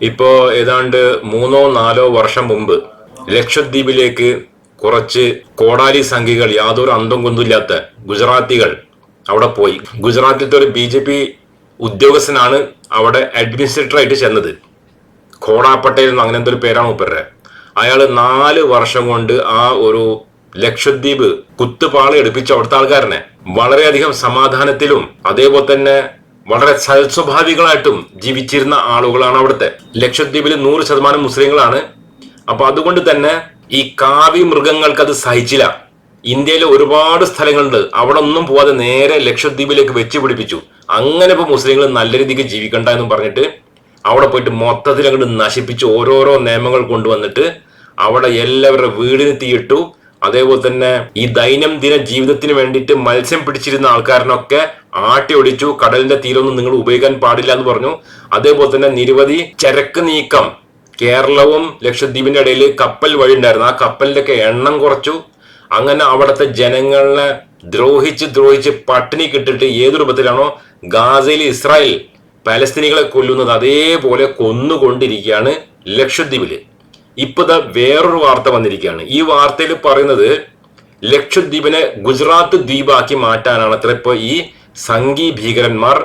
ഇപ്പോ ഏതാണ്ട് മൂന്നോ നാലോ വർഷം മുമ്പ് ലക്ഷദ്വീപിലേക്ക് കുറച്ച് കോടാലി സംഖ്യകൾ യാതൊരു അന്തം കൊന്നില്ലാത്ത ഗുജറാത്തികൾ അവിടെ പോയി. ഗുജറാത്തിലത്തെ ഒരു ബി ജെ പി ഉദ്യോഗസ്ഥനാണ് അവിടെ അഡ്മിനിസ്ട്രേറ്ററായിട്ട് ചെന്നത്. ഖോടാ പട്ടേൽ എന്ന് അങ്ങനത്തെ ഒരു പേരാണ് അയാൾ നാല് വർഷം കൊണ്ട് ആ ഒരു ലക്ഷദ്വീപ് കുത്തുപാളി എടുപ്പിച്ച അവിടുത്തെ ആൾക്കാരനെ വളരെയധികം സമാധാനത്തിലും അതേപോലെ തന്നെ വളരെ സൽസ്വഭാവികളായിട്ടും ജീവിച്ചിരുന്ന ആളുകളാണ് അവിടുത്തെ. ലക്ഷദ്വീപിൽ നൂറ് ശതമാനം മുസ്ലിങ്ങളാണ്. അപ്പൊ അതുകൊണ്ട് തന്നെ ഈ കാവി മൃഗങ്ങൾക്ക് അത് സഹിച്ചില്ല. ഇന്ത്യയിലെ ഒരുപാട് സ്ഥലങ്ങളുണ്ട്. അവിടെ ഒന്നും പോവാതെ നേരെ ലക്ഷദ്വീപിലേക്ക് വെച്ച് പിടിപ്പിച്ചു അങ്ങനെ ഇപ്പൊ മുസ്ലിങ്ങൾ നല്ല രീതിക്ക് ജീവിക്കണ്ട എന്ന് പറഞ്ഞിട്ട് അവിടെ പോയിട്ട് മൊത്തത്തിൽ അങ്ങോട്ട് നശിപ്പിച്ച് ഓരോരോ നിയമങ്ങൾ കൊണ്ടുവന്നിട്ട് അവിടെ എല്ലാവരുടെ വീടിന് തീയിട്ടു. അതേപോലെ തന്നെ ഈ ദൈനംദിന ജീവിതത്തിന് വേണ്ടിയിട്ട് മത്സ്യം പിടിച്ചിരുന്ന ആൾക്കാരനൊക്കെ ആട്ടി ഒടിച്ചു കടലിന്റെ തീരൊന്നും നിങ്ങൾ ഉപയോഗിക്കാൻ പാടില്ല എന്ന് പറഞ്ഞു. അതേപോലെ തന്നെ നിരവധി ചരക്ക് നീക്കം കേരളവും ലക്ഷദ്വീപിന്റെ ഇടയിൽ കപ്പൽ വഴി ഉണ്ടായിരുന്നു. ആ കപ്പലിന്റെ ഒക്കെ എണ്ണം കുറച്ചു. അങ്ങനെ അവിടുത്തെ ജനങ്ങളെ ദ്രോഹിച്ച് ദ്രോഹിച്ച് പട്ടിണി കിട്ടിട്ട് ഏത് രൂപത്തിലാണോ ഗാസയിൽ ഇസ്രായേൽ പലസ്തീനികളെ കൊല്ലുന്നത് അതേപോലെ കൊന്നുകൊണ്ടിരിക്കുകയാണ് ലക്ഷദ്വീപിൽ ഇപ്പൊ ദാ വേറൊരു വാർത്ത വന്നിരിക്കുകയാണ്. ഈ വാർത്തയിൽ പറയുന്നത് ലക്ഷദ്വീപിനെ ഗുജറാത്ത് ദ്വീപാക്കി മാറ്റാനാണ്. അത്ര ഇപ്പൊ ഈ സംഘി ഭീകരന്മാർ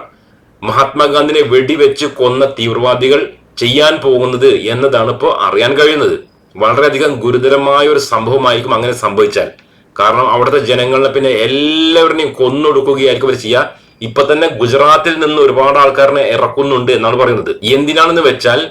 മഹാത്മാഗാന്ധിനെ വെടിവെച്ച് കൊന്ന തീവ്രവാദികൾ ചെയ്യാൻ പോകുന്നത് എന്നതാണ് ഇപ്പോൾ അറിയാൻ കഴിയുന്നത്. വളരെയധികം ഗുരുതരമായ ഒരു സംഭവമായിരിക്കും അങ്ങനെ സംഭവിച്ചാൽ. കാരണം അവിടുത്തെ ജനങ്ങളെ പിന്നെ എല്ലാവരുടെയും കൊന്നൊടുക്കുകയായിരിക്കും അവർ ചെയ്യുക ഇപ്പൊ തന്നെ ഗുജറാത്തിൽ നിന്ന് ഒരുപാട് ആൾക്കാരനെ ഇറക്കുന്നുണ്ട് എന്നാണ് പറയുന്നത്. എന്തിനാണെന്ന് വെച്ചാൽ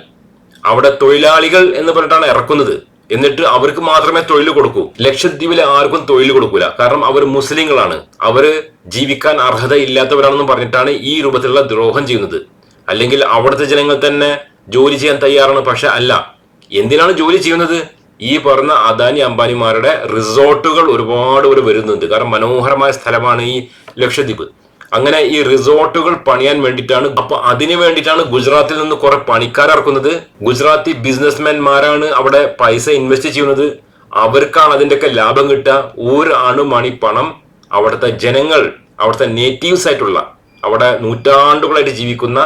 അവിടെ തൊഴിലാളികൾ എന്ന് പറഞ്ഞിട്ടാണ് ഇറക്കുന്നത്. എന്നിട്ട് അവർക്ക് മാത്രമേ തൊഴിൽ കൊടുക്കൂ. ലക്ഷദ്വീപിലെ ആർക്കും തൊഴിൽ കൊടുക്കൂല. കാരണം അവർ മുസ്ലിങ്ങളാണ്. അവർ ജീവിക്കാൻ അർഹത ഇല്ലാത്തവരാണെന്ന് പറഞ്ഞിട്ടാണ് ഈ രൂപത്തിലുള്ള ദ്രോഹം ചെയ്യുന്നത്. അല്ലെങ്കിൽ അവിടുത്തെ ജനങ്ങൾ തന്നെ ജോലി ചെയ്യാൻ തയ്യാറാണ്. പക്ഷെ അല്ല. എന്തിനാണ് ജോലി ചെയ്യുന്നത്? ഈ പറഞ്ഞ അദാനി അംബാനിമാരുടെ റിസോർട്ടുകൾ ഒരുപാട് ഒരു വരുന്നുണ്ട്. കാരണം മനോഹരമായ സ്ഥലമാണ് ഈ ലക്ഷദ്വീപ്. അങ്ങനെ ഈ റിസോർട്ടുകൾ പണിയാൻ വേണ്ടിയിട്ടാണ്. അപ്പൊ അതിന് വേണ്ടിയിട്ടാണ് ഗുജറാത്തിൽ നിന്ന് കുറെ പണിക്കാർ ഇറക്കുന്നത്. ഗുജറാത്തി ബിസിനസ്മാൻമാരാണ് അവിടെ പൈസ ഇൻവെസ്റ്റ് ചെയ്യുന്നത്. അവർക്കാണ് അതിന്റെയൊക്കെ ലാഭം കിട്ടുക. ഒരു അണുമണി പണം. അവിടുത്തെ ജനങ്ങൾ അവിടുത്തെ നേറ്റീവ്സ് ആയിട്ടുള്ള അവിടെ നൂറ്റാണ്ടുകളായിട്ട് ജീവിക്കുന്ന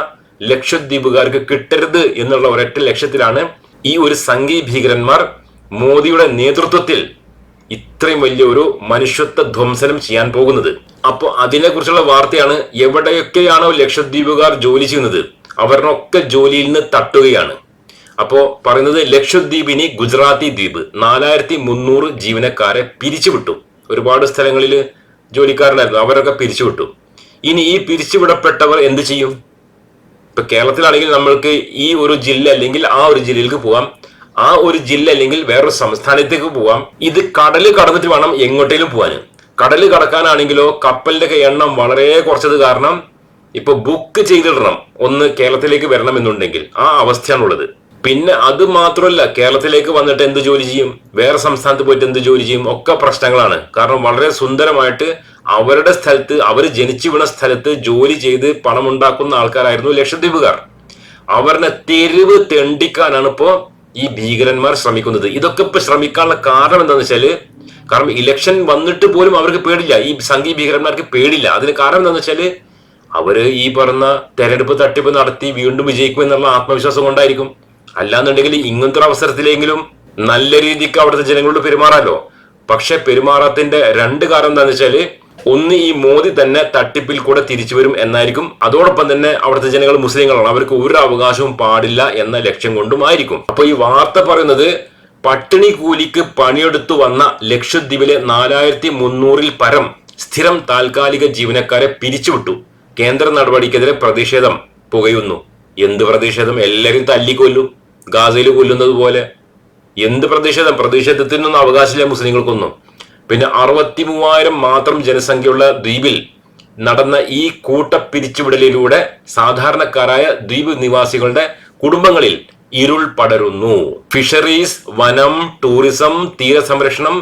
ലക്ഷദ്വീപുകാർക്ക് കിട്ടരുത് എന്നുള്ള ഒരൊറ്റ ലക്ഷ്യത്തിലാണ് ഈ ഒരു സംഘീ ഭീകരന്മാർ മോദിയുടെ നേതൃത്വത്തിൽ ഇത്രയും വലിയ ഒരു മനുഷ്യത്വ ധ്വംസനം ചെയ്യാൻ പോകുന്നത്. അപ്പോൾ അതിനെക്കുറിച്ചുള്ള വാർത്തയാണ് എവിടെയൊക്കെയാണോ ലക്ഷദ്വീപുകാർ ജോലി ചെയ്യുന്നത് അവരുടെ ജോലിയിൽ നിന്ന് തട്ടുകയാണ്. അപ്പോ പറയുന്നത് ലക്ഷദ്വീപിനി ഗുജറാത്തി ദ്വീപ് നാലായിരത്തി മുന്നൂറ് ജീവനക്കാരെ പിരിച്ചുവിട്ടു. ഒരുപാട് സ്ഥലങ്ങളിൽ ജോലിക്കാരനായിരുന്നു അവരൊക്കെ പിരിച്ചുവിട്ടു. ഇനി ഈ പിരിച്ചുവിടപ്പെട്ടവർ എന്ത് ചെയ്യും? ഇപ്പൊ കേരളത്തിലാണെങ്കിൽ നമ്മൾക്ക് ഈ ഒരു ജില്ല അല്ലെങ്കിൽ ആ ഒരു ജില്ലയിലേക്ക് പോവാം ആ ഒരു ജില്ല അല്ലെങ്കിൽ വേറൊരു സംസ്ഥാനത്തേക്ക് പോവാം ഇത് കടൽ കടന്നിട്ട് വേണം എങ്ങോട്ടേലും പോവാൻ കടൽ കടക്കാനാണെങ്കിലോ കപ്പലിന്റെ എണ്ണം വളരെ കുറച്ചത് കാരണം ഇപ്പൊ ബുക്ക് ചെയ്തിടണം. ഒന്ന് കേരളത്തിലേക്ക് വരണം എന്നുണ്ടെങ്കിൽ ആ അവസ്ഥയാണുള്ളത്. പിന്നെ അത് മാത്രമല്ല കേരളത്തിലേക്ക് വന്നിട്ട് എന്ത് ജോലി ചെയ്യും? വേറെ സംസ്ഥാനത്ത് പോയിട്ട് എന്ത് ജോലി ചെയ്യും? ഒക്കെ പ്രശ്നങ്ങളാണ്. കാരണം വളരെ സുന്ദരമായിട്ട് അവരുടെ സ്ഥലത്ത് അവർ ജനിച്ചു വീണ സ്ഥലത്ത് ജോലി ചെയ്ത് പണമുണ്ടാക്കുന്ന ആൾക്കാരായിരുന്നു ലക്ഷദ്വീപുകാർ. അവരുടെ തെരുവ് തെണ്ടിക്കാനാണ് ഇപ്പോ ഈ ഭീകരന്മാർ ശ്രമിക്കുന്നത്. ഇതൊക്കെ ഇപ്പൊ ശ്രമിക്കാനുള്ള കാരണം എന്താണെന്ന് വെച്ചാൽ കാരണം ഇലക്ഷൻ വന്നിട്ട് പോലും അവർക്ക് പേടില്ല. ഈ സംഘീയ ഭീകരന്മാർക്ക് പേടില്ല. അതിന് കാരണം എന്താണെന്ന് വെച്ചാൽ അവർ ഈ പറഞ്ഞ തെരഞ്ഞെടുപ്പ് തട്ടിപ്പ് നടത്തി വീണ്ടും വിജയിക്കും എന്നുള്ള ആത്മവിശ്വാസം കൊണ്ടായിരിക്കും. അല്ലാന്നുണ്ടെങ്കിൽ ഇങ്ങനത്തെ അവസരത്തിലെങ്കിലും നല്ല രീതിക്ക് അവിടുത്തെ ജനങ്ങളോട് പെരുമാറാലോ? പക്ഷെ പെരുമാറാത്തിന്റെ രണ്ട് കാരണം എന്താണെന്ന് വെച്ചാൽ ഒന്ന് ഈ മോദി തന്നെ തട്ടിപ്പിൽ കൂടെ തിരിച്ചു വരും എന്നായിരിക്കും. അതോടൊപ്പം തന്നെ അവിടുത്തെ ജനങ്ങൾ മുസ്ലിങ്ങളാണ്. അവർക്ക് ഒരു അവകാശവും പാടില്ല എന്ന ലക്ഷ്യം കൊണ്ടും ആയിരിക്കും. അപ്പൊ ഈ വാർത്ത പറയുന്നത് പട്ടിണി കൂലിക്ക് പണിയെടുത്തു വന്ന ലക്ഷദ്വീപിലെ നാലായിരത്തി മുന്നൂറിൽ പരം സ്ഥിരം താൽക്കാലിക ജീവനക്കാരെ പിരിച്ചുവിട്ടു. കേന്ദ്ര നടപടിക്കെതിരെ പ്രതിഷേധം പുകയുന്നു. എന്ത് പ്രതിഷേധം? എല്ലാവരും തല്ലിക്കൊല്ലും. ഗാസയിൽ കൊല്ലുന്നത് പോലെ. എന്ത് പ്രതിഷേധം? പ്രതിഷേധത്തിനൊന്നും അവകാശമില്ല മുസ്ലിങ്ങൾക്കൊന്നും. പിന്നെ അറുപത്തി മൂവായിരം മാത്രം ജനസംഖ്യയുള്ള ദ്വീപിൽ നടന്ന ഈ കൂട്ടപ്പിരിച്ചുവിടലിലൂടെ സാധാരണക്കാരായ ദ്വീപ് നിവാസികളുടെ കുടുംബങ്ങളിൽ ഇരുൾ പടരുന്നു ഫിഷറീസ് വനം ടൂറിസം തീരസംരക്ഷണം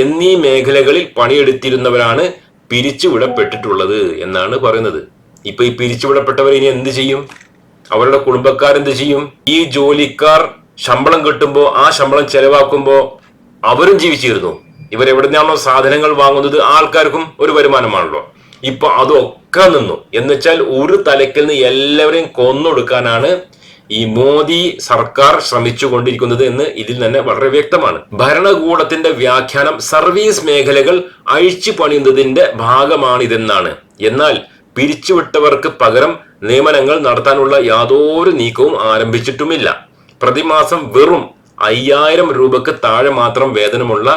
എന്നീ മേഖലകളിൽ പണിയെടുത്തിരുന്നവരാണ് പിരിച്ചുവിടപ്പെട്ടിട്ടുള്ളത് എന്നാണ് പറയുന്നത്. ഇപ്പൊ ഈ പിരിച്ചുവിടപ്പെട്ടവർ ഇനി എന്ത് ചെയ്യും? അവരുടെ കുടുംബക്കാർ എന്ത് ചെയ്യും? ഈ ജോലിക്കാർ ശമ്പളം കിട്ടുമ്പോൾ ആ ശമ്പളം ചെലവാക്കുമ്പോ അവരും ജീവിച്ചിരുന്നു. ഇവരെവിടുന്നാണോ സാധനങ്ങൾ വാങ്ങുന്നത്? ആൾക്കാർക്കും ഒരു വരുമാനമാണല്ലോ. ഇപ്പൊ അതൊക്കെ നിന്നു. എന്നുവെച്ചാൽ ഒരു തലക്കിൽ നിന്ന് എല്ലാവരെയും കൊന്നൊടുക്കാനാണ് ഈ മോദി സർക്കാർ ശ്രമിച്ചുകൊണ്ടിരിക്കുന്നത് എന്ന് ഇതിൽ തന്നെ വളരെ വ്യക്തമാണ്. ഭരണകൂടത്തിന്റെ വ്യാഖ്യാനം സർവീസ് മേഖലകൾ അഴിച്ചു പണിയുന്നതിന്റെ ഭാഗമാണിതെന്നാണ്. എന്നാൽ പിരിച്ചുവിട്ടവർക്ക് പകരം നിയമനങ്ങൾ നടത്താനുള്ള യാതൊരു നീക്കവും ആരംഭിച്ചിട്ടുമില്ല. പ്രതിമാസം വെറും അയ്യായിരം രൂപക്ക് താഴെ മാത്രം വേതനമുള്ള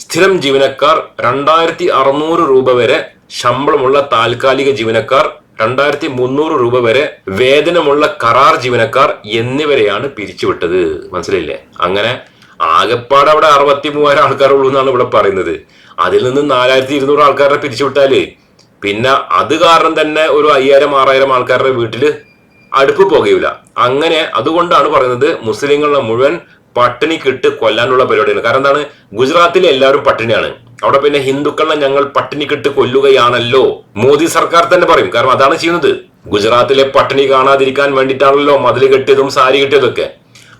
സ്ഥിരം ജീവനക്കാർ രണ്ടായിരത്തി അറുന്നൂറ് രൂപ വരെ ശമ്പളമുള്ള താൽക്കാലിക ജീവനക്കാർ രണ്ടായിരത്തി മുന്നൂറ് രൂപ വരെ വേതനമുള്ള കരാർ ജീവനക്കാർ എന്നിവരെയാണ് പിരിച്ചുവിട്ടത്. മനസ്സിലായില്ലേ? അങ്ങനെ ആകെപ്പാട് അവിടെ അറുപത്തി മൂവായിരം ആൾക്കാരുള്ളൂ എന്നാണ് ഇവിടെ പറയുന്നത്. അതിൽ നിന്ന് നാലായിരത്തി ഇരുന്നൂറ് ആൾക്കാരെ പിരിച്ചുവിട്ടാൽ പിന്നെ അത് കാരണം തന്നെ ഒരു അയ്യായിരം ആറായിരം ആൾക്കാരുടെ വീട്ടിൽ അടുപ്പ് പോകയില്ല അങ്ങനെ അതുകൊണ്ടാണ് പറയുന്നത് മുസ്ലിങ്ങളെ മുഴുവൻ പട്ടിണിക്കിട്ട് കൊല്ലാനുള്ള പരിപാടിയാണ്. കാരണം എന്താണ്? ഗുജറാത്തിലെ എല്ലാവരും പട്ടിണിയാണ്. അവിടെ പിന്നെ ഹിന്ദുക്കളെ ഞങ്ങൾ പട്ടിണിക്കിട്ട് കൊല്ലുകയാണല്ലോ. മോദി സർക്കാർ തന്നെ പറയും. കാരണം അതാണ് ചെയ്യുന്നത്. ഗുജറാത്തിലെ പട്ടിണി കാണാതിരിക്കാൻ വേണ്ടിയിട്ടാണല്ലോ മതിൽ കെട്ടിയതും സാരി കെട്ടിയതൊക്കെ.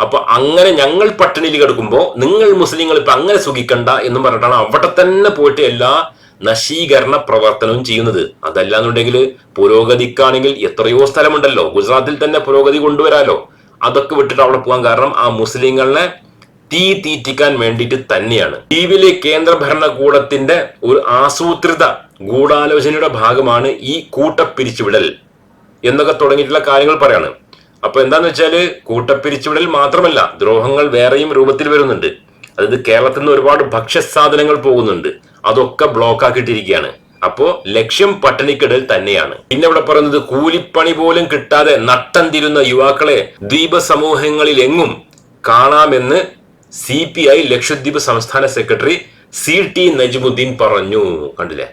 അപ്പൊ അങ്ങനെ ഞങ്ങൾ പട്ടിണിയിൽ കിടക്കുമ്പോ നിങ്ങൾ മുസ്ലിങ്ങൾ ഇപ്പൊ അങ്ങനെ സുഖിക്കണ്ട എന്ന് പറഞ്ഞിട്ടാണ് അവിടെ തന്നെ പോയിട്ട് എല്ലാ നശീകരണ പ്രവർത്തനവും ചെയ്യുന്നത്. അതല്ല എന്നുണ്ടെങ്കിൽ പുരോഗതിക്കാണെങ്കിൽ എത്രയോ സ്ഥലമുണ്ടല്ലോ. ഗുജറാത്തിൽ തന്നെ പുരോഗതി കൊണ്ടുവരാലോ. അതൊക്കെ വിട്ടിട്ട് അവിടെ പോകാൻ കാരണം ആ മുസ്ലിങ്ങളെ തീ തീറ്റിക്കാൻ വേണ്ടിയിട്ട് തന്നെയാണ്. ദ്വീപിലെ കേന്ദ്ര ഭരണകൂടത്തിന്റെ ഒരു ആസൂത്രിത ഗൂഢാലോചനയുടെ ഭാഗമാണ് ഈ കൂട്ടപ്പിരിച്ചുവിടൽ എന്നൊക്കെ തുടങ്ങിയിട്ടുള്ള കാര്യങ്ങൾ പറയാണ്. അപ്പൊ എന്താന്ന് വെച്ചാൽ കൂട്ടപ്പിരിച്ചുവിടൽ മാത്രമല്ല ദ്രോഹങ്ങൾ വേറെയും രൂപത്തിൽ വരുന്നുണ്ട്. അതായത് കേരളത്തിൽ നിന്ന് ഒരുപാട് ഭക്ഷ്യസാധനങ്ങൾ പോകുന്നുണ്ട്. അതൊക്കെ ബ്ലോക്ക് ആക്കിയിട്ടിരിക്കുകയാണ് അപ്പോ ലക്ഷ്യം പട്ടിണിക്കിടൽ തന്നെയാണ്. പിന്നെ ഇവിടെ പറയുന്നത് കൂലിപ്പണി പോലും കിട്ടാതെ നട്ടം തിരുന്ന യുവാക്കളെ ദ്വീപ സമൂഹങ്ങളിൽ എങ്ങും കാണാമെന്ന് സി പി ഐ ലക്ഷദ്വീപ് സംസ്ഥാന സെക്രട്ടറി സി ടി നജ്മുദ്ദീൻ പറഞ്ഞു. കണ്ടില്ലേ?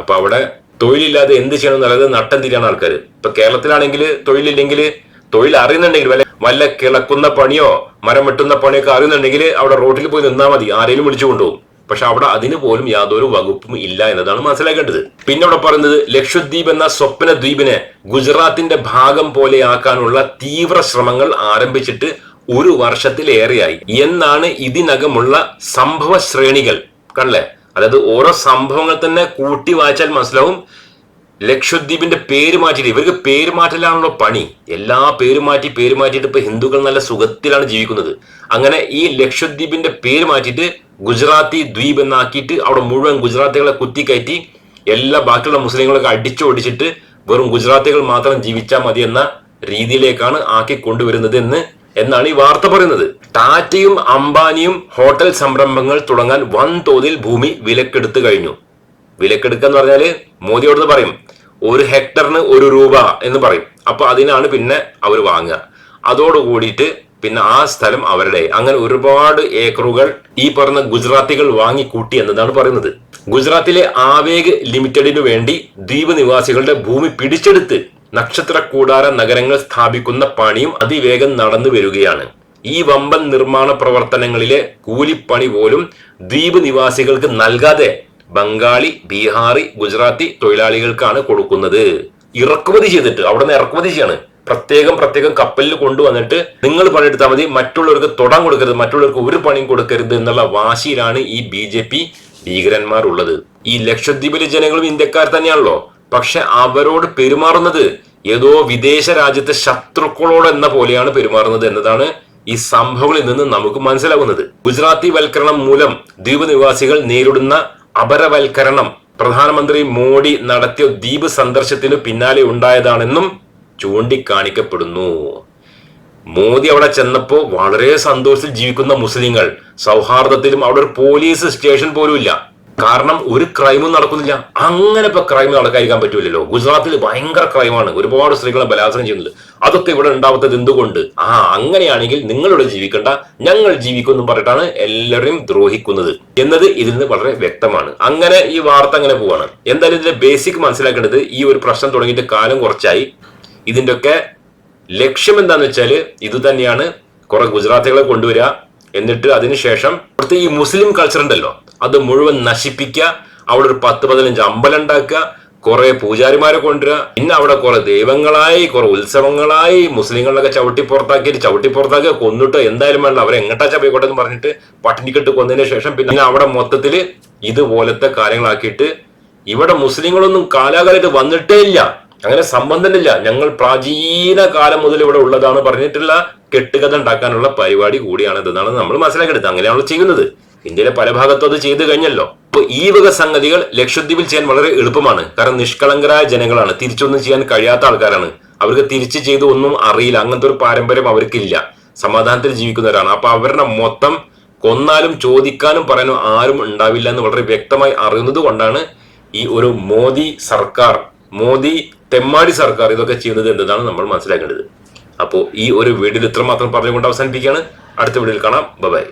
അപ്പൊ അവിടെ തൊഴിലില്ലാതെ എന്ത് ചെയ്യണം എന്നുള്ളത് നട്ടം തിരിയാണ് ആൾക്കാർ ഇപ്പൊ കേരളത്തിലാണെങ്കിൽ തൊഴിലില്ലെങ്കിൽ തൊഴിൽ അറിയുന്നുണ്ടെങ്കിൽ വല്ല വല്ല കിളക്കുന്ന പണിയോ മരം വെട്ടുന്ന പണിയൊക്കെ അറിയുന്നുണ്ടെങ്കിൽ അവിടെ റോഡിൽ പോയി നിന്നാൽ മതി. ആരെങ്കിലും വിളിച്ചു കൊണ്ടുപോകും. പക്ഷെ അവിടെ അതിന് പോലും യാതൊരു വകുപ്പും ഇല്ല എന്നതാണ് മനസ്സിലാക്കേണ്ടത്. പിന്നെ അവിടെ പറയുന്നത് ലക്ഷദ്വീപ് എന്ന സ്വപ്ന ദ്വീപിനെ ഗുജറാത്തിന്റെ ഭാഗം പോലെയാക്കാനുള്ള തീവ്ര ശ്രമങ്ങൾ ആരംഭിച്ചിട്ട് ഒരു വർഷത്തിലേറെയായി. എന്നാണ് ഇതിനകമുള്ള സംഭവ ശ്രേണികൾ. കണ്ടല്ലേ അതായത് ഓരോ സംഭവങ്ങൾ തന്നെ കൂട്ടി വായിച്ചാൽ മനസ്സിലാവും. ലക്ഷദ്വീപിന്റെ പേര് മാറ്റിയിട്ട് ഇവർക്ക് പേര് മാറ്റലാണല്ലോ പണി. എല്ലാ പേര് മാറ്റി പേര് മാറ്റിയിട്ട് ഇപ്പൊ ഹിന്ദുക്കൾ നല്ല സുഖത്തിലാണ് ജീവിക്കുന്നത്. അങ്ങനെ ഈ ലക്ഷദ്വീപിന്റെ പേര് മാറ്റിയിട്ട് ഗുജറാത്തി ദ്വീപ് എന്നാക്കിയിട്ട് അവിടെ മുഴുവൻ ഗുജറാത്തികളെ കുത്തിക്കയറ്റി എല്ലാ ബാക്കിയുള്ള മുസ്ലിങ്ങളൊക്കെ അടിച്ചു ഓടിച്ചിട്ട് വെറും ഗുജറാത്തികൾ മാത്രം ജീവിച്ചാൽ മതി എന്ന രീതിയിലേക്കാണ് ആക്കി കൊണ്ടുവരുന്നത് എന്ന് എന്നാണ് ഈ വാർത്ത പറയുന്നത്. ടാറ്റയും അംബാനിയും ഹോട്ടൽ സംരംഭങ്ങൾ തുടങ്ങാൻ വൻതോതിൽ ഭൂമി വിലക്കെടുത്തു കഴിഞ്ഞു. വിലക്കെടുക്കുക എന്ന് പറഞ്ഞാൽ മോദിയോട് പറയും ഒരു ഹെക്ടറിന് ഒരു രൂപ എന്ന് പറയും. അപ്പൊ അതിനാണ് പിന്നെ അവർ വാങ്ങുക. അതോട് കൂടിയിട്ട് പിന്നെ ആ സ്ഥലം അവരുടെ. അങ്ങനെ ഒരുപാട് ഏക്കറുകൾ ഈ പറഞ്ഞ ഗുജറാത്തികൾ വാങ്ങിക്കൂട്ടി എന്നതാണ് പറയുന്നത്. ഗുജറാത്തിലെ ആവേഗ് ലിമിറ്റഡിന് വേണ്ടി ദ്വീപ് നിവാസികളുടെ ഭൂമി പിടിച്ചെടുത്ത് നക്ഷത്ര കൂടാര നഗരങ്ങൾ സ്ഥാപിക്കുന്ന പണിയും അതിവേഗം നടന്നു വരികയാണ്. ഈ വമ്പൻ നിർമ്മാണ പ്രവർത്തനങ്ങളിലെ കൂലിപ്പണി പോലും ദ്വീപ് നിവാസികൾക്ക് നൽകാതെ ബംഗാളി ബീഹാറി ഗുജറാത്തി തൊഴിലാളികൾക്കാണ് കൊടുക്കുന്നത്. ഇറക്കുമതി ചെയ്തിട്ട് അവിടെ നിന്ന് ഇറക്കുമതി ചെയ്യാണ്. പ്രത്യേകം പ്രത്യേകം കപ്പലിൽ കൊണ്ടുവന്നിട്ട് നിങ്ങൾ പണിയെടുത്താൽ മതി. മറ്റുള്ളവർക്ക് തൊടാൻ കൊടുക്കരുത്. മറ്റുള്ളവർക്ക് ഒരു പണിയും കൊടുക്കരുത് എന്നുള്ള വാശിയിലാണ് ഈ ബി ജെ പി ഭീകരന്മാർ ഉള്ളത് ഈ ലക്ഷദ്വീപിലെ ജനങ്ങളും ഇന്ത്യക്കാർ തന്നെയാണല്ലോ. പക്ഷെ അവരോട് പെരുമാറുന്നത് ഏതോ വിദേശ രാജ്യത്തെ ശത്രുക്കളോട് എന്ന പോലെയാണ് പെരുമാറുന്നത് എന്നതാണ് ഈ സംഭവങ്ങളിൽ നിന്ന് നമുക്ക് മനസ്സിലാകുന്നത്. ഗുജറാത്തി വൽക്കരണം മൂലം ദ്വീപ് നിവാസികൾ നേരിടുന്ന അപരവൽക്കരണം പ്രധാനമന്ത്രി മോഡി നടത്തിയ ദ്വീപ് സന്ദർശത്തിന് പിന്നാലെ ഉണ്ടായതാണെന്നും ചൂണ്ടിക്കാണിക്കപ്പെടുന്നു. മോദി അവിടെ ചെന്നപ്പോൾ വളരെ സന്തോഷത്തിൽ ജീവിക്കുന്ന മുസ്ലിങ്ങൾ. സൗഹാർദ്ദത്തിലും അവിടെ ഒരു പോലീസ് സ്റ്റേഷൻ പോലും ഇല്ല. കാരണം ഒരു ക്രൈമും നടക്കുന്നില്ല. അങ്ങനെ ഇപ്പൊ ക്രൈം നടക്കാതിരിക്കാൻ പറ്റൂലല്ലോ. ഗുജറാത്തിൽ ഭയങ്കര ക്രൈമാണ് ഒരുപാട് സ്ത്രീകളെ ബലാത്സംഗം ചെയ്യുന്നത് അതൊക്കെ ഇവിടെ ഉണ്ടാവാത്തത് എന്തുകൊണ്ട്? ആ അങ്ങനെയാണെങ്കിൽ നിങ്ങളിവിടെ ജീവിക്കണ്ട. ഞങ്ങൾ ജീവിക്കും എന്നും പറഞ്ഞിട്ടാണ് എല്ലാവരെയും ദ്രോഹിക്കുന്നത്. എന്നത് ഇതിൽ നിന്ന് വളരെ വ്യക്തമാണ്. അങ്ങനെ ഈ വാർത്ത അങ്ങനെ പോവാണ്. എന്തായാലും ഇതിന്റെ ബേസിക് മനസ്സിലാക്കേണ്ടത് ഈ ഒരു പ്രശ്നം തുടങ്ങിയിട്ട് കാലം കുറച്ചായി. ഇതിന്റെ ഒക്കെ ലക്ഷ്യം എന്താന്ന് വെച്ചാൽ ഇത് തന്നെയാണ് കുറെ ഗുജറാത്തികളെ കൊണ്ടുവരിക. എന്നിട്ട് അതിനുശേഷം അവിടുത്തെ ഈ മുസ്ലിം കൾച്ചർ ഉണ്ടല്ലോ അത് മുഴുവൻ നശിപ്പിക്കുക. അവിടെ ഒരു പത്ത് പതിനഞ്ച് അമ്പലം ഉണ്ടാക്കുക. കുറെ പൂജാരിമാരെ കൊണ്ടുവരിക. പിന്നെ അവിടെ കുറെ ദൈവങ്ങളായി കുറെ ഉത്സവങ്ങളായി മുസ്ലിങ്ങളൊക്കെ ചവിട്ടി പുറത്താക്കിയിട്ട് ചവിട്ടി പുറത്താക്കി കൊന്നിട്ട് എന്തായാലും വേണ്ട. അവരെ എങ്ങട്ടാ ചപ്പയിക്കോട്ടെ എന്ന് പറഞ്ഞിട്ട് പട്ടിണിക്കിട്ട് കൊന്നതിന് ശേഷം പിന്നെ അവിടെ മൊത്തത്തിൽ ഇതുപോലത്തെ കാര്യങ്ങളാക്കിയിട്ട് ഇവിടെ മുസ്ലിങ്ങളൊന്നും കാലാകാലത്ത് വന്നിട്ടേ ഇല്ല. അങ്ങനെ സംബന്ധമില്ല. ഞങ്ങൾ പ്രാചീന കാലം മുതൽ ഇവിടെ ഉള്ളതാണ് പറഞ്ഞിട്ടുള്ള കെട്ടുകഥ ഉണ്ടാക്കാനുള്ള പരിപാടി കൂടിയാണ് ഇതെന്നാണ് നമ്മൾ മനസ്സിലാക്കിയെടുത്തത് അങ്ങനെയാണല്ലോ ചെയ്യുന്നത്. ഇന്ത്യയിലെ പല ഭാഗത്തും അത് ചെയ്തു കഴിഞ്ഞല്ലോ. അപ്പൊ ഈ വക സംഗതികൾ ലക്ഷദ്വീപിൽ ചെയ്യാൻ വളരെ എളുപ്പമാണ്. കാരണം നിഷ്കളങ്കരായ ജനങ്ങളാണ്. തിരിച്ചൊന്നും ചെയ്യാൻ കഴിയാത്ത ആൾക്കാരാണ്. അവർക്ക് തിരിച്ചു ചെയ്ത് ഒന്നും അറിയില്ല. അങ്ങനത്തെ ഒരു പാരമ്പര്യം അവർക്കില്ല. സമാധാനത്തിൽ ജീവിക്കുന്നവരാണ്. അപ്പൊ അവരുടെ മൊത്തം കൊന്നാലും ചോദിക്കാനും പറയാനും ആരും ഉണ്ടാവില്ല എന്ന് വളരെ വ്യക്തമായി അറിയുന്നത് കൊണ്ടാണ് ഈ ഒരു മോദി സർക്കാർ മോദി തെമ്മാടി സർക്കാർ ഇതൊക്കെ ചെയ്യുന്നത് എന്നതാണ് നമ്മൾ മനസ്സിലാക്കേണ്ടത്. അപ്പോൾ ഈ ഒരു വീഡിയോയിൽ ഇത്രമാത്രം പറഞ്ഞുകൊണ്ട് അവസാനിപ്പിക്കുകയാണ്. അടുത്ത വീഡിയോയിൽ കാണാം. ബൈ